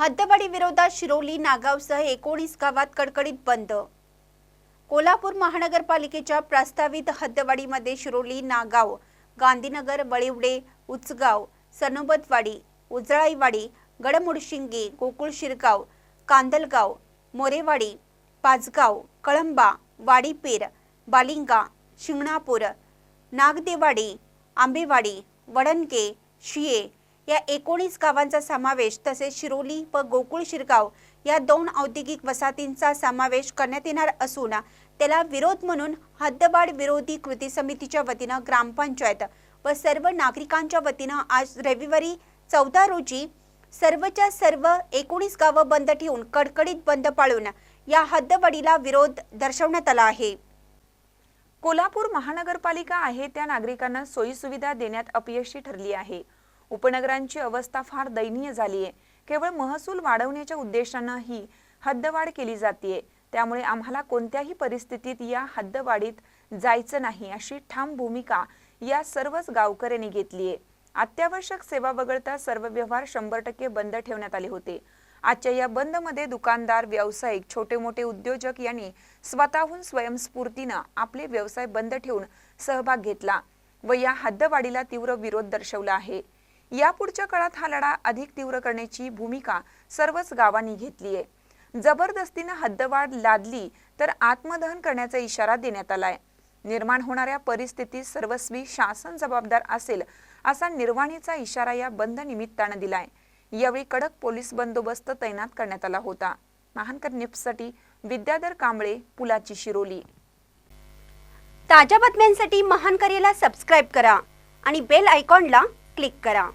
हद्दवाढी विरोधात शिरोली नागावसह एकोणीस गावात कडकडीत बंद. कोल्हापूर महानगरपालिकेच्या प्रस्तावित हद्दवाढीमध्ये शिरोली नागाव गांधीनगर बळिवडे उचगाव सनोबतवाडी उजळाईवाडी गडमुडशिंगे गोकुळ शिरगाव कांदलगाव मोरेवाडी पाचगाव कळंबा वाडीपेर बालिंगा शिंगणापूर नागदेवाडी आंबेवाडी वडणके शिये या एकोणीस गावांचा समावेश तसेच शिरोली व गोकुळ शिरगाव या दोन औद्योगिक वसाहतींचा समावेश करण्यात येणार असून त्याला विरोध म्हणून हद्दबाड विरोधी कृती समितीच्या वतीनं ग्रामपंचायत व सर्व नागरिकांच्या वतीनं आज रविवारी चौदा रोजी सर्वच्या सर्व एकोणीस गावं बंद ठेवून कडकडीत बंद पाळून या हद्दबडीला विरोध दर्शवण्यात आला आहे. कोल्हापूर महानगरपालिका आहे त्या नागरिकांना सोयीसुविधा देण्यात अपयशी ठरली आहे. उपनगरांची अवस्था फार दयनीय झाली आहे केवळ महसूल वाढवण्याच्या उद्देशानं ही हद्दवाढ केली जाते त्यामुळे आम्हाला कोणत्याही परिस्थितीत या हद्दवाढीत जायचं नाही अशी ठाम भूमिका या सर्वच गावकऱ्यांनी घेतली आहे अत्यावश्यक सेवा वगळता सर्व व्यवहार शंभर टक्के बंद ठेवण्यात आले होते. आजच्या या बंदमध्ये दुकानदार व्यावसायिक छोटे मोठे उद्योजक यांनी स्वतःहून स्वयंस्फूर्तीनं आपले व्यवसाय बंद ठेवून सहभाग घेतला व या हद्दवाढीला तीव्र विरोध दर्शवला आहे. यापुढच्या काळात हा लढा अधिक तीव्र करण्याची भूमिका सर्वच गावांनी घेतली आहे. जबरदस्तीनं हद्दवाढ लादली तर आत्मदहन करण्याचा इशारा देण्यात आलाय. निर्माण होणाऱ्या परिस्थितीत सर्वस्वी शासन जबाबदार असेल असा निर्वाणीचा इशारा या बंद निमित्तानं दिलाय. यावेळी कडक पोलीस बंदोबस्त तैनात करण्यात आला होता. महानकर निफ्टसाठी विद्याधर कांबळे पुलाची शिरोली. ताज्या बातम्यांसाठी महान सबस्क्राईब करा आणि बेल आयकॉनला क्लिक करा.